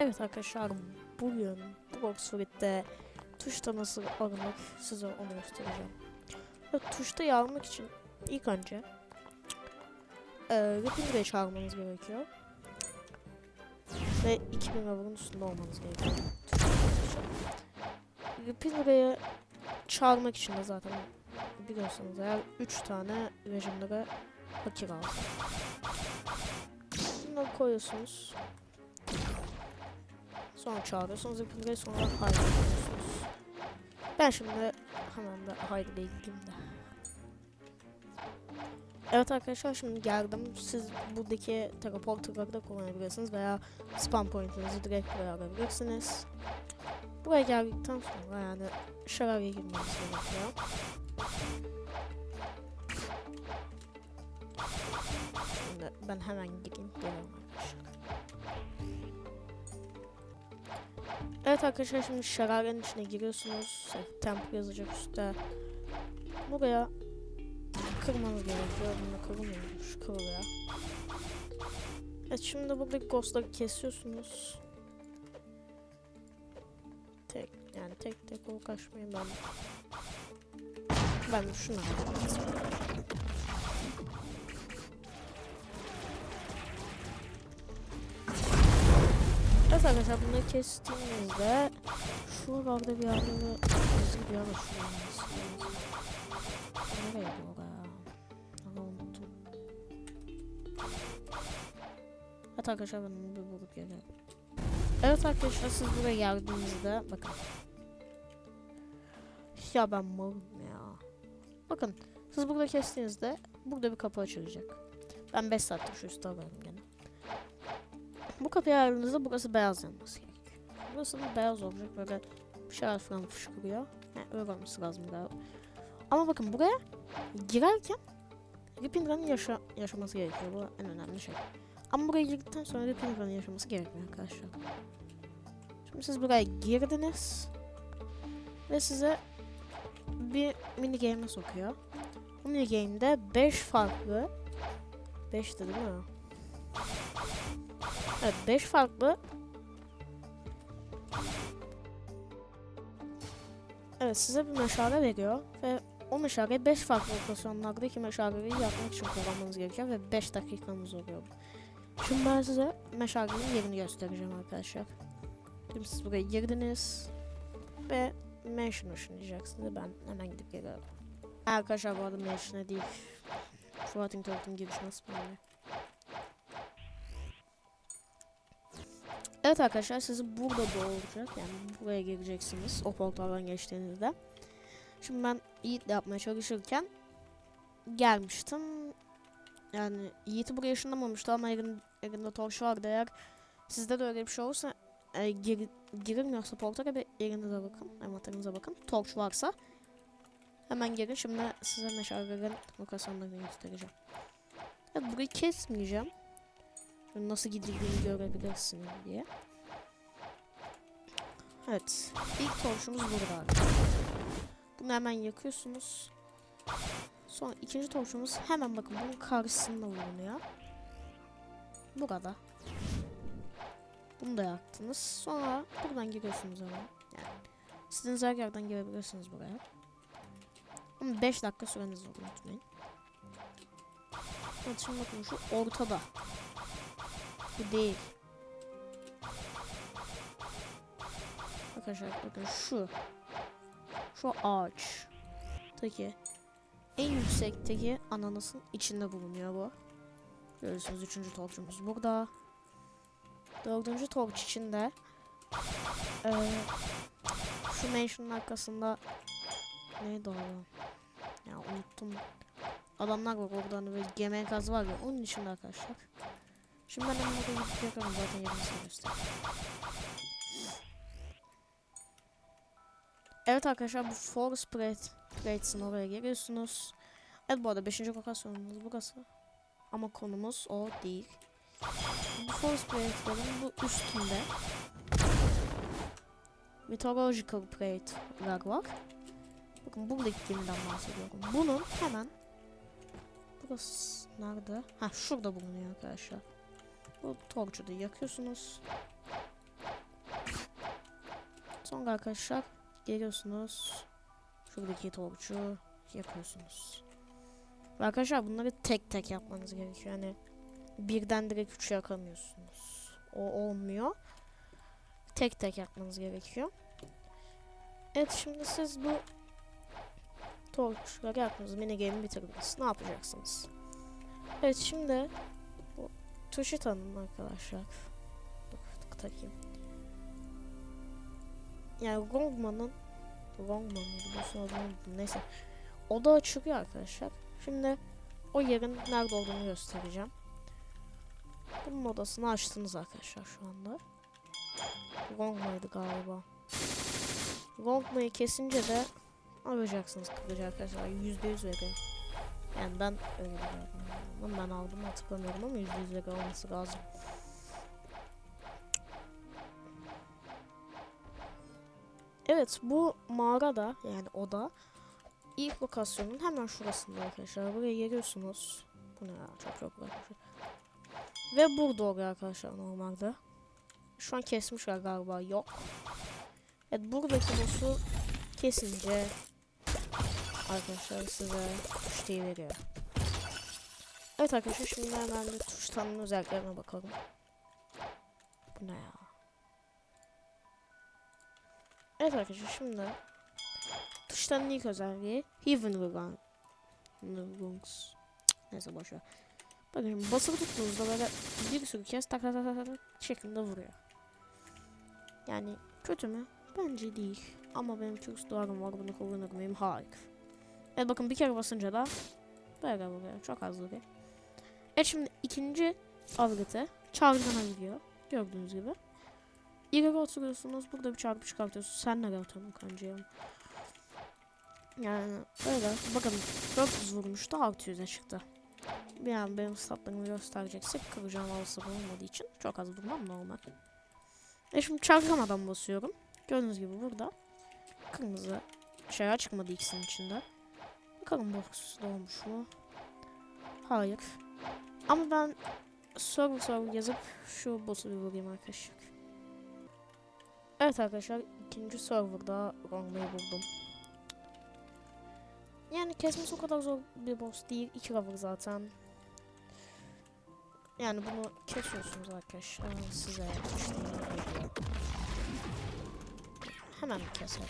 Evet arkadaşlar bugün Bloxfruit'te tuşta nasıl alınır size onu göstereceğim. Evet, tuşta almak için ilk önce e, Rapindra'yı çağırmanız gerekiyor. Ve 2000 level'ın üstünde olmanız gerekiyor. Rapindra'yı çağırmak için de zaten biliyorsanız eğer 3 tane Legendary fakir lazım. Bunları koyuyorsunuz. Sonra çağırıyorsunuz Rapindra'yı sonra haydi diyorsunuz. Ben şimdi hemen de haydi gideyim de. Evet arkadaşlar şimdi geldim. Siz buradaki teleporter'ları da kullanabilirsiniz veya spam point'inizi direkt buraya alabilirsiniz. Buraya geldikten sonra yani şaraya girmeniz gerekiyor. Şimdi ben hemen gideyim geliyorum Evet arkadaşlar şimdi şararenin içine giriyorsunuz. Tempo yazacak üstte. Buraya kırmanız gerekiyor. Bunu kırmıyormuş. Kır buraya. Evet şimdi buradaki ghostları kesiyorsunuz. Tek yani tek tek o kaçmayın ben. Ben şunu. Arkadaşlar bunları kestiğimizde şuralarda bir yerde de bizim bir yerde şu olması lazım. Nereye bu ya? Ama unuttum. Evet arkadaşlar ben onu bir bulup geliyorum. Evet arkadaşlar siz buraya geldiğinizde bakın. Ya ben malım ya. Bakın siz burada kestiğinizde burada bir kapı açılacak. Ben 5 saattir şu alıyorum gene. Bu kapıyı ayarladığınızda burası beyaz yanması gerekiyor. Burası da beyaz olacak böyle bir şeyler falan fışkırıyor. Yani öyle olması lazım galiba. Ama bakın buraya girerken Ripindra'nın yaşa yaşaması gerekiyor. Bu en önemli şey. Ama buraya girdikten sonra Ripindra'nın yaşaması gerekmiyor arkadaşlar. Şimdi siz buraya girdiniz. Ve size bir mini game'e sokuyor. Bu mini game'de 5 farklı 5 değil mi? Evet 5 farklı Evet size bir meşale veriyor ve o meşaleyi 5 farklı lokasyonlardaki meşaleyi yapmak için kullanmanız gerekiyor ve 5 dakikanız oluyor. Şimdi ben size meşalenin yerini göstereceğim arkadaşlar. Şimdi siz buraya girdiniz ve Mansion ışınlayacaksınız. Ben hemen gidip geliyorum. Arkadaşlar bu arada Mansion'a değil. Floating Turtle'ın girişi nasıl Evet arkadaşlar sizi burada doğuracak. Yani buraya gireceksiniz o portaldan geçtiğinizde. Şimdi ben Yiğit'le yapmaya çalışırken gelmiştim. Yani Yiğit'i buraya ışınlamamıştı ama elin, elinde torç vardı eğer sizde de öyle bir şey olursa e, gir, girilmiyorsa portala bir elinize bakın, envanterinize bakın. Torç varsa hemen gelin. Şimdi size meşalelerin lokasyonlarını göstereceğim. Evet burayı kesmeyeceğim. Nasıl gidildiğini görebilirsiniz diye. Evet. ilk torçumuz burada. Bunu hemen yakıyorsunuz. Sonra ikinci torçumuz hemen bakın bunun karşısında bulunuyor. Burada. Bunu da yaktınız. Sonra buradan giriyorsunuz ama. Yani istediğiniz her yerden girebilirsiniz buraya. Ama 5 dakika süreniz var unutmayın. Evet şimdi bakın şu ortada. Bu değil. Arkadaşlar bakın şu. Şu ağaç. Taki en yüksekteki ananasın içinde bulunuyor bu. Görüyorsunuz üçüncü torçumuz burada. Dördüncü torç içinde. Ee, şu mansion'ın arkasında neydi o? Ya unuttum. Adamlar var orada hani böyle gemi gaz var ya onun içinde arkadaşlar. Şimdi ben hemen oraya gidip yakarım zaten yerini göstereyim. Evet arkadaşlar bu Force Plate, Plates'in oraya geliyorsunuz. Evet bu arada 5. lokasyonumuz burası. Ama konumuz o değil. Bu Force Plate'lerin bu üstünde Mythological Plate'ler var. Bakın buradaki gemiden bahsediyorum. Bunun hemen Burası nerede? Ha şurada bulunuyor arkadaşlar. Bu torcu da yakıyorsunuz. Sonra arkadaşlar geliyorsunuz. Şuradaki torçu yapıyorsunuz. Ve arkadaşlar bunları tek tek yapmanız gerekiyor. Yani birden direkt üçü yakamıyorsunuz. O olmuyor. Tek tek yapmanız gerekiyor. Evet şimdi siz bu torçları yaptınız. Mini game'i bitirdiniz. Ne yapacaksınız? Evet şimdi tuşu tanım arkadaşlar. Dur, takayım. Yani Gongman'ın Gongman adını unuttum. Neyse. O da açılıyor arkadaşlar. Şimdi o yerin nerede olduğunu göstereceğim. Bunun odasını açtınız arkadaşlar şu anda. Gongma'ydı galiba. Gongma'yı kesince de alacaksınız kılıcı arkadaşlar. Yüzde yüz verin. Yani ben öyle biliyorum. Ben aldım hatırlamıyorum ama yüzde yüz verin olması lazım. Evet bu mağarada yani oda ilk lokasyonun hemen şurasında arkadaşlar. Buraya geliyorsunuz. Bu ne ya çok çok arkadaşlar. Ve burada oluyor arkadaşlar normalde. Şu an kesmişler galiba yok. Evet buradaki boss'u kesince arkadaşlar size tuşlayı veriyor. Evet arkadaşlar şimdi hemen de tuş tanımlı özelliklerine bakalım. Bu ne ya? Evet arkadaşlar şimdi tuşların ilk özelliği Heaven Run. Rungs. Neyse boşver. Bakın basılı tuttuğunuzda böyle bir sürü kez tak tak tak tak şeklinde vuruyor. Yani kötü mü? Bence değil. Ama benim çok duvarım var bunu kullanır mıyım? Hayır. Evet bakın bir kere basınca da böyle vuruyor. Çok az vuruyor. Evet şimdi ikinci avgıtı çarpılanabiliyor. Gördüğünüz gibi. İleri oturuyorsunuz. Burada bir çarpı çıkartıyorsunuz. Sen nereye atıyorsun kancaya? Yani öyle. Bakın 400 vurmuştu 600'e çıktı. An benim statlarımı göstereceksek kıracağım alsa olmadığı için çok az vurmam normal. E şimdi çarpamadan basıyorum. Gördüğünüz gibi burada kırmızı şey çıkmadı ikisinin içinde. Bakalım box dolmuş mu? Hayır. Ama ben server server yazıp şu boss'u bir vurayım arkadaşlar. Evet arkadaşlar ikinci serverda Rongmay'i buldum. Yani kesmesi o kadar zor bir boss değil. İki level zaten. Yani bunu kesiyorsunuz arkadaşlar. Size geliyor. Hemen keselim.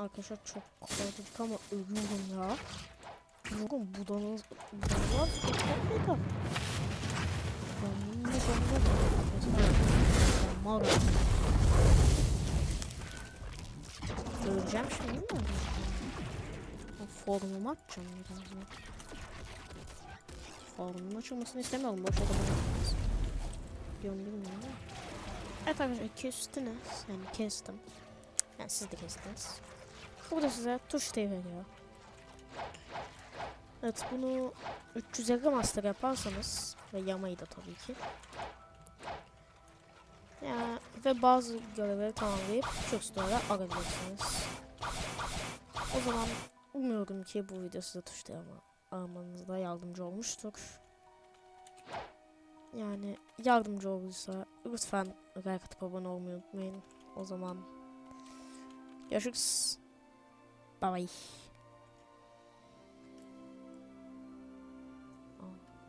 Arkadaşlar çok korktuk ama ölüyorum ya. Oğlum budanız budanlar çok da. Ben bunu sonunda. Öleceğim şimdi mi? Formumu açacağım birazdan. Formumun açılmasını istemiyorum. Boş odada Diyorum bilmiyorum da. Evet arkadaşlar kestiniz. Yani kestim. Yani siz de kestiniz. Burada size tuş diye veriyor. Evet bunu 350 master yaparsanız ve yamayı da tabii ki. Ya ve bazı görevleri tamamlayıp çok sonra alabilirsiniz. O zaman umuyorum ki bu video size tuşlayama almanızda yardımcı olmuştur. Yani yardımcı olduysa lütfen like atıp abone olmayı unutmayın. O zaman görüşürüz. Bye.